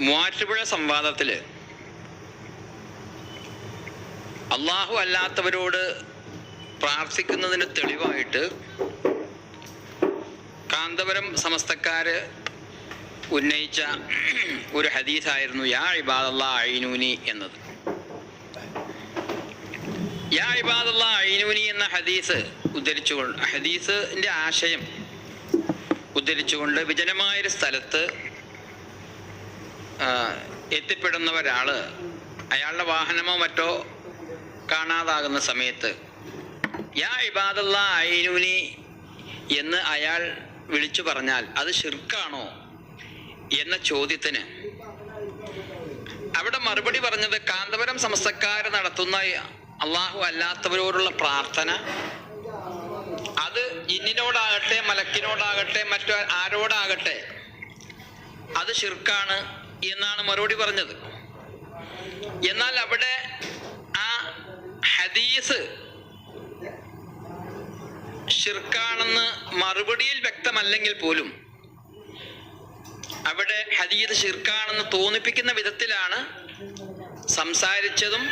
മൂവാറ്റുപുഴ സംവാദത്തിൽ അള്ളാഹു അല്ലാത്തവരോട് പ്രാർത്ഥിക്കുന്നതിന് തെളിവായിട്ട് കാന്തപുരം സമസ്തക്കാര് ഉന്നയിച്ച ഒരു ഹദീസായിരുന്നു യാ ഇബാദല്ലാ അയിനൂനി എന്നത്. യാ ഇബാദല്ലാ അയിനൂനി എന്ന ഹദീസ് ഉദ്ധരിച്ചുകൊണ്ട് ഹദീസിന്റെ ആശയം ഉദ്ധരിച്ചുകൊണ്ട് വിജനമായൊരു സ്ഥലത്ത് എത്തിപ്പെടുന്ന ഒരാൾ അയാളുടെ വാഹനമോ മറ്റോ കാണാതാകുന്ന സമയത്ത് യാ ഇബാദുള്ള ഐനൂനി എന്ന് അയാൾ വിളിച്ചു പറഞ്ഞാൽ അത് ഷിർക്കാണോ എന്ന ചോദ്യത്തിന് അവിടെ മറുപടി പറഞ്ഞത് കാന്തപുരം സമസ്തക്കാർ നടത്തുന്ന അള്ളാഹു അല്ലാത്തവരോടുള്ള പ്രാർത്ഥന. അത് ജിന്നിനോടാകട്ടെ മലക്കിനോടാകട്ടെ മറ്റു ആരോടാകട്ടെ അത് ഷിർക്കാണ് എന്നാണ് മറുപടി പറഞ്ഞത്. എന്നാൽ അവിടെ ആ ഹദീസ് ഷിർക്കാണെന്ന് മറുപടിയിൽ വ്യക്തമല്ലെങ്കിൽ പോലും അവിടെ ഹദീദ് ഷിർക്കാണെന്ന് തോന്നിപ്പിക്കുന്ന വിധത്തിലാണ് സംസാരിച്ചതും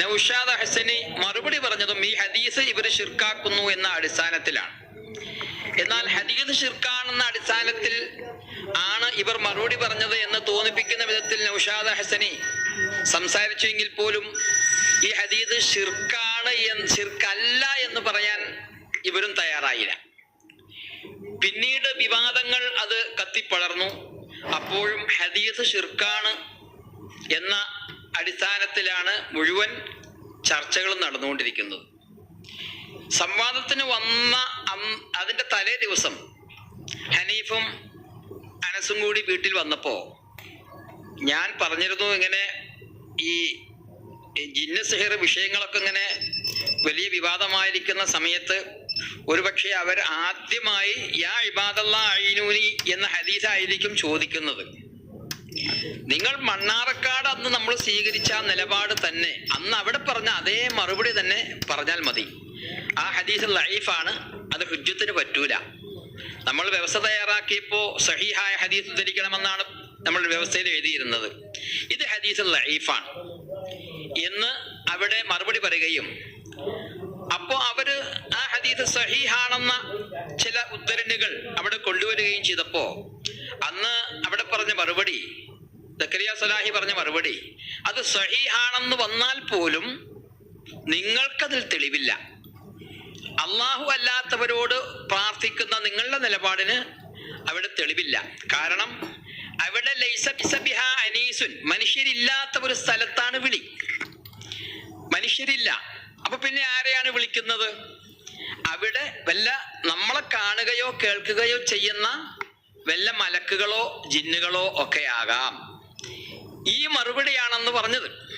നൌഷാദ് ഹസനി മറുപടി പറഞ്ഞതും ഈ ഹദീസ് ഇവർ ഷിർക്കാക്കുന്നു എന്ന അടിസ്ഥാനത്തിലാണ്. എന്നാൽ ഹദീദ് ഷിർക്കാണെന്ന അടിസ്ഥാനത്തിൽ ആണ് ഇവർ മറുപടി പറഞ്ഞത് എന്ന് തോന്നിപ്പിക്കുന്ന വിധത്തിൽ നൗഷാദ് ഹസനി സംസാരിച്ചുവെങ്കിൽ പോലും ഈ ഹദീദ് ഷിർക്കാണ് ഷിർക്കല്ല എന്ന് പറയാൻ ഇവരും തയ്യാറായില്ല. പിന്നീട് വിവാദങ്ങൾ അത് കത്തിപ്പളർന്നു അപ്പോഴും ഹദീസ് ഷിർക്കാണ് എന്ന അടിസ്ഥാനത്തിലാണ് മുഴുവൻ ചർച്ചകളും നടന്നുകൊണ്ടിരിക്കുന്നത്. സംവാദത്തിന് വന്ന അതിന്റെ തലേ ദിവസം ഹനീഫും അനസും കൂടി വീട്ടിൽ വന്നപ്പോ ഞാൻ പറഞ്ഞിരുന്നു ഇങ്ങനെ ഈ ജിന്ന സിഹർ വിഷയങ്ങളൊക്കെ ഇങ്ങനെ വലിയ വിവാദമായിരിക്കുന്ന സമയത്ത് ഒരുപക്ഷെ അവർ ആദ്യമായി യാ ഇബാദല്ല അയിനൂനി എന്ന ഹദീസായിരിക്കും ചോദിക്കുന്നത്. നിങ്ങൾ മണ്ണാറക്കാട് അന്ന് നമ്മൾ സ്വീകരിച്ച നിലപാട് തന്നെ അന്ന് അവിടെ പറഞ്ഞ അതേ മറുപടി തന്നെ പറഞ്ഞാൽ മതി. ആ ഹദീസ് ലൈഫാണ് അത് ഹുജ്ജത്തിന് പറ്റൂല. നമ്മൾ വ്യവസ്ഥ തയ്യാറാക്കിയപ്പോൾ സഹിഹായ ഹദീസ് ഉദ്ധരിക്കണമെന്നാണ് നമ്മൾ വ്യവസ്ഥയിൽ എഴുതിയിരുന്നത്. ഇത് ഹദീസ് ലൈഫാണ് എന്ന് അവിടെ മറുപടി പറയുകയും അപ്പോ അവർ ആ ഹദീസ് സഹീഹാണെന്ന ചില ഉദ്ധരണികൾ അവിടെ കൊണ്ടുവരികയും ചെയ്തപ്പോ അന്ന് അവിടെ പറഞ്ഞ മറുപടി ദക്കരിയ സലാഹി പറഞ്ഞ മറുപടി അത് സഹീഹാണെന്ന് വന്നാൽ പോലും നിങ്ങൾക്കതിൽ തെളിവില്ല. അള്ളാഹു അല്ലാത്തവരോട് പ്രാർത്ഥിക്കുന്ന നിങ്ങളുടെ നിലപാടിന് അവിടെ തെളിവില്ല. കാരണം അവിടെ അനീസുൻ. മനുഷ്യരില്ലാത്ത ഒരു സ്ഥലത്താണ് വിളി. മനുഷ്യരില്ല. അപ്പൊ പിന്നെ ആരെയാണ് വിളിക്കുന്നത്? അവിടെ വല്ല നമ്മളെ കാണുകയോ കേൾക്കുകയോ ചെയ്യുന്ന വല്ല മലക്കുകളോ ജിന്നുകളോ ഒക്കെ ആകാം. ഈ മറുപടിയാണെന്ന് പറഞ്ഞത്.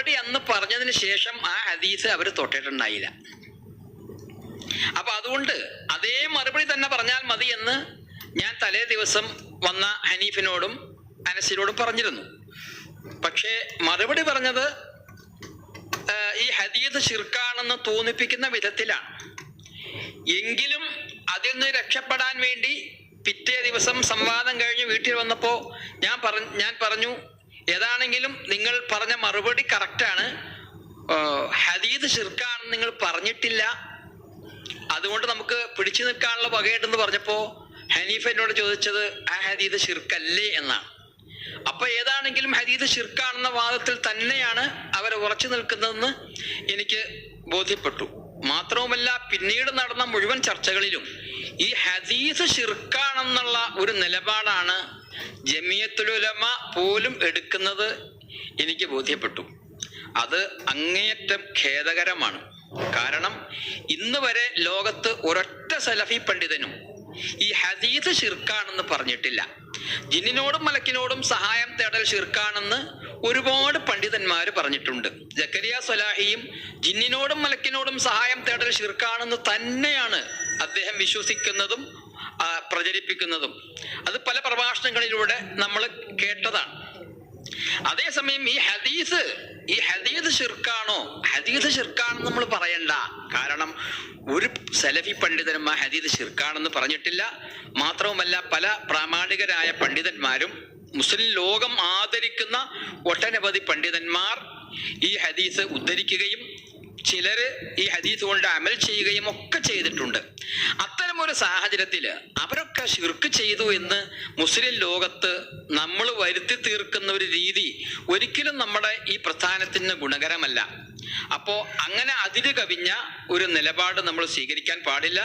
മറുപടി അന്ന് പറഞ്ഞതിന് ശേഷം ആ ഹദീസ് അവർ തൊട്ടിട്ടുണ്ടായില്ല. അപ്പൊ അതുകൊണ്ട് അതേ മറുപടി തന്നെ പറഞ്ഞാൽ മതി എന്ന് ഞാൻ തലേ ദിവസം വന്ന ഹനീഫിനോടും അനസിനോടും പറഞ്ഞിരുന്നു. പക്ഷേ മറുപടി പറഞ്ഞത് ഈ ഹദീദ് ശിർക്കാണെന്ന് തോന്നിപ്പിക്കുന്ന വിധത്തിലാണ്. എങ്കിലും അതിൽ നിന്ന് രക്ഷപ്പെടാൻ വേണ്ടി പിറ്റേ ദിവസം സംവാദം കഴിഞ്ഞ് വീട്ടിൽ വന്നപ്പോൾ ഞാൻ പറഞ്ഞു ഞാൻ പറഞ്ഞു ഏതാണെങ്കിലും നിങ്ങൾ പറഞ്ഞ മറുപടി കറക്റ്റാണ് ഹദീദ് ഷിർക്കാണെന്ന് നിങ്ങൾ പറഞ്ഞിട്ടില്ല. അതുകൊണ്ട് നമുക്ക് പിടിച്ചു നിൽക്കാനുള്ള വകയുണ്ടെന്ന് പറഞ്ഞപ്പോ ഹനീഫ എന്നോട് ചോദിച്ചത് ആ ഹദീദ് ഷിർക്കല്ലേ എന്നാണ്. അപ്പൊ ഏതാണെങ്കിലും ഹദീദ് ഷിർക്കാണെന്ന വാദത്തിൽ തന്നെയാണ് അവർ ഉറച്ചു നിൽക്കുന്നതെന്ന് എനിക്ക് ബോധ്യപ്പെട്ടു. മാത്രവുമല്ല പിന്നീട് നടന്ന മുഴുവൻ ചർച്ചകളിലും ഈ ഹദീസ് ഷിർക്കാണെന്നുള്ള ഒരു നിലപാടാണ് ജമിയത്തുലുലമ പോലും എടുക്കുന്നത് എനിക്ക് ബോധ്യപ്പെട്ടു. അത് അങ്ങേയറ്റം ഖേദകരമാണ്. കാരണം ഇന്ന് വരെ ലോകത്ത് ഒരൊറ്റ സലഫി പണ്ഡിതനും ഈ ഹദീസ് ഷിർക്കാണെന്ന് പറഞ്ഞിട്ടില്ല. ജിന്നിനോടും മലക്കിനോടും സഹായം തേടൽ ഷിർക്കാണെന്ന് ഒരുപാട് പണ്ഡിതന്മാർ പറഞ്ഞിട്ടുണ്ട്. ജക്കരിയ സൊലാഹിയും ജിന്നിനോടും മലക്കിനോടും സഹായം തേടൽ ഷിർക്കാണെന്ന് തന്നെയാണ് അദ്ദേഹം വിശ്വസിക്കുന്നതും പ്രചരിപ്പിക്കുന്നതും. അത് പല പ്രഭാഷണങ്ങളിലൂടെ നമ്മൾ കേട്ടതാണ്. അതേസമയം ഈ ഹദീസ് ഈ ഹദീസ് ഷിർക്കാണോ ഹദീസ് ഷിർക്കാണെന്ന് നമ്മൾ പറയണ്ട. കാരണം ഒരു സലഫി പണ്ഡിതനും ആ ഹദീദ് ഷിർക്കാണെന്ന് പറഞ്ഞിട്ടില്ല. മാത്രവുമല്ല പല പ്രാമാണികരായ പണ്ഡിതന്മാരും മുസ്ലിം ലോകം ആദരിക്കുന്ന ഒട്ടനവധി പണ്ഡിതന്മാർ ഈ ഹദീസ് ഉദ്ധരിക്കുകയും ചിലര് ഈ ഹദീസ് കൊണ്ട് അമൽ ചെയ്യുകയും ഒക്കെ ചെയ്തിട്ടുണ്ട്. അത്തരമൊരു സാഹചര്യത്തിൽ അവരൊക്കെ ഷിർക്ക് ചെയ്തു എന്ന് മുസ്ലിം ലോകത്ത് നമ്മൾ വരുത്തി തീർക്കുന്ന ഒരു രീതി ഒരിക്കലും നമ്മുടെ ഈ പ്രസ്ഥാനത്തിന് ഗുണകരമല്ല. അപ്പോ അങ്ങനെ അതിര് കവിഞ്ഞ ഒരു നിലപാട് നമ്മൾ സ്വീകരിക്കാൻ പാടില്ല.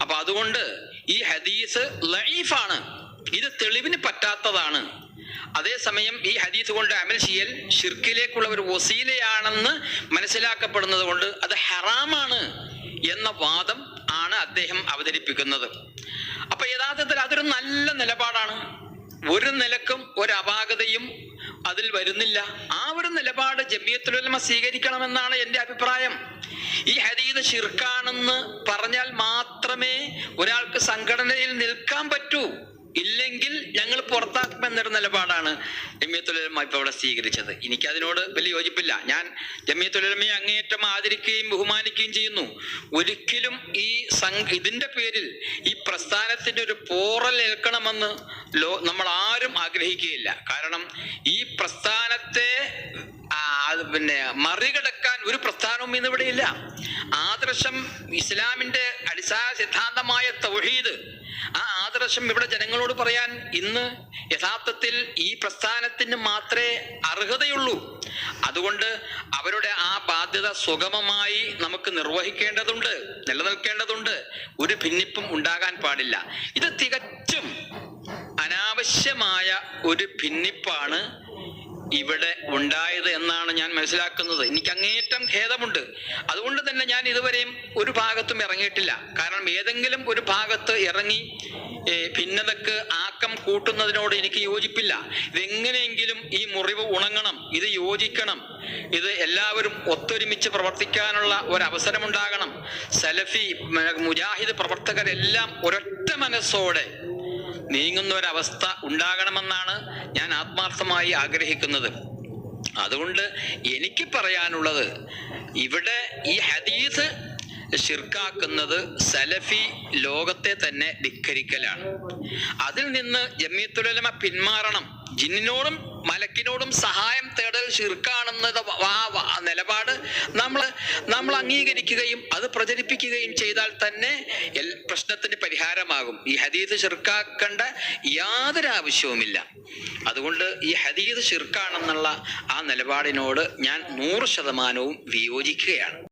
അപ്പൊ അതുകൊണ്ട് ഈ ഹദീസ് ലൈഫാണ് ഇത് തെളിവിന് പറ്റാത്തതാണ്. അതേസമയം ഈ ഹദീസ് കൊണ്ട് അമൽ ചെയ്യൽ ഷിർക്കിലേക്കുള്ള ഒരു വസീലയാണെന്ന് മനസ്സിലാക്കപ്പെടുന്നത് കൊണ്ട് അത് ഹറാമാണ് എന്ന വാദം ആണ് അദ്ദേഹം അവതരിപ്പിക്കുന്നത്. അപ്പൊ യഥാർത്ഥത്തിൽ അതൊരു നല്ല നിലപാടാണ്. ഒരു നിലക്കും ഒരു അപാകതയും അതിൽ വരുന്നില്ല. ആ ഒരു നിലപാട് ജമിയത്തുലമ സ്വീകരിക്കണമെന്നാണ് എന്റെ അഭിപ്രായം. ഈ ഹരീത് ഷിർക്കാണെന്ന് പറഞ്ഞാൽ മാത്രമേ ഒരാൾക്ക് സംഘടനയിൽ നിൽക്കാൻ പറ്റൂ. ഇല്ലെങ്കിൽ ഞങ്ങൾ പുറത്താക്കും എന്നൊരു നിലപാടാണ് ജമിയത്തുലമ ഇപ്പൊ ഇവിടെ സ്വീകരിച്ചത്. എനിക്ക് അതിനോട് വലിയ യോജിപ്പില്ല. ഞാൻ ജമിയത്തുലമയെ അങ്ങേയറ്റം ആദരിക്കുകയും ബഹുമാനിക്കുകയും ചെയ്യുന്നു. ഒരിക്കലും ഈ സം- ഇതിന്റെ പേരിൽ ഈ പ്രസ്ഥാനത്തിന്റെ ഒരു പോറൽ ഏൽക്കണമെന്ന് ലോ നമ്മൾ ആരും ആഗ്രഹിക്കുകയില്ല. കാരണം ഈ പ്രസ്ഥാനത്തെ പിന്നെ മറികടക്കാൻ ഒരു പ്രസ്ഥാനവും ഇന്ന് ഇവിടെ ഇല്ല. ആദർശം ഇസ്ലാമിന്റെ അടിസ്ഥാന സിദ്ധാന്തമായ തൗഹീദ്. ആ ആദർശം ഇവിടെ ജനങ്ങളോട് പറയാൻ ഇന്ന് യഥാർത്ഥത്തിൽ ഈ പ്രസ്ഥാനത്തിന് മാത്രമേ അർഹതയുള്ളൂ. അതുകൊണ്ട് അവരുടെ ആ ബാധ്യത സുഗമമായി നമുക്ക് നിർവഹിക്കേണ്ടതുണ്ട് നിലനിൽക്കേണ്ടതുണ്ട്. ഒരു ഭിന്നിപ്പും ഉണ്ടാകാൻ പാടില്ല. ഇത് തികച്ചും അനാവശ്യമായ ഒരു ഭിന്നിപ്പാണ് ഇവിടെ ഉണ്ടായത് എന്നാണ് ഞാൻ മനസ്സിലാക്കുന്നത്. എനിക്ക് അങ്ങേറ്റം ഖേദമുണ്ട്. അതുകൊണ്ട് തന്നെ ഞാൻ ഇതുവരെയും ഒരു ഭാഗത്തും ഇറങ്ങിയിട്ടില്ല. കാരണം ഏതെങ്കിലും ഒരു ഭാഗത്ത് ഇറങ്ങി ഭിന്നതക്ക് ആക്കം കൂട്ടുന്നതിനോട് എനിക്ക് യോജിപ്പില്ല. ഇതെങ്ങനെയെങ്കിലും ഈ മുറിവ് ഉണങ്ങണം ഇത് യോജിക്കണം ഇത് എല്ലാവരും ഒത്തൊരുമിച്ച് പ്രവർത്തിക്കാനുള്ള ഒരവസരമുണ്ടാകണം. സലഫി മുജാഹിദ് പ്രവർത്തകരെല്ലാം ഒരൊറ്റ മനസ്സോടെ നീങ്ങുന്ന ഒരവസ്ഥ ഉണ്ടാകണമെന്നാണ് ഞാൻ ആത്മാർത്ഥമായി ആഗ്രഹിക്കുന്നത്. അതുകൊണ്ട് എനിക്ക് പറയാനുള്ളത് ഇവിടെ ഈ ഹദീസ് ഷിർക്കാക്കുന്നത് സലഫി ലോകത്തെ തന്നെ ധിക്കരിക്കലാണ്. അതിൽ നിന്ന് ജമിയത്തുലമ പിന്മാറണം. ജിന്നിനോടും മലക്കിനോടും സഹായം തേടൽ ആ നിലപാട് നമ്മൾ നമ്മൾ അംഗീകരിക്കുകയും അത് പ്രചരിപ്പിക്കുകയും ചെയ്താൽ തന്നെ പ്രശ്നത്തിന് പരിഹാരമാകും. ഈ ഹദീസ് ഷിർക്കാക്കേണ്ട യാതൊരു ആവശ്യവുമില്ല. അതുകൊണ്ട് ഈ ഹദീസ് ഷിർക്കാണെന്നുള്ള ആ നിലപാടിനോട് ഞാൻ നൂറ് ശതമാനവും വിയോജിക്കുകയാണ്.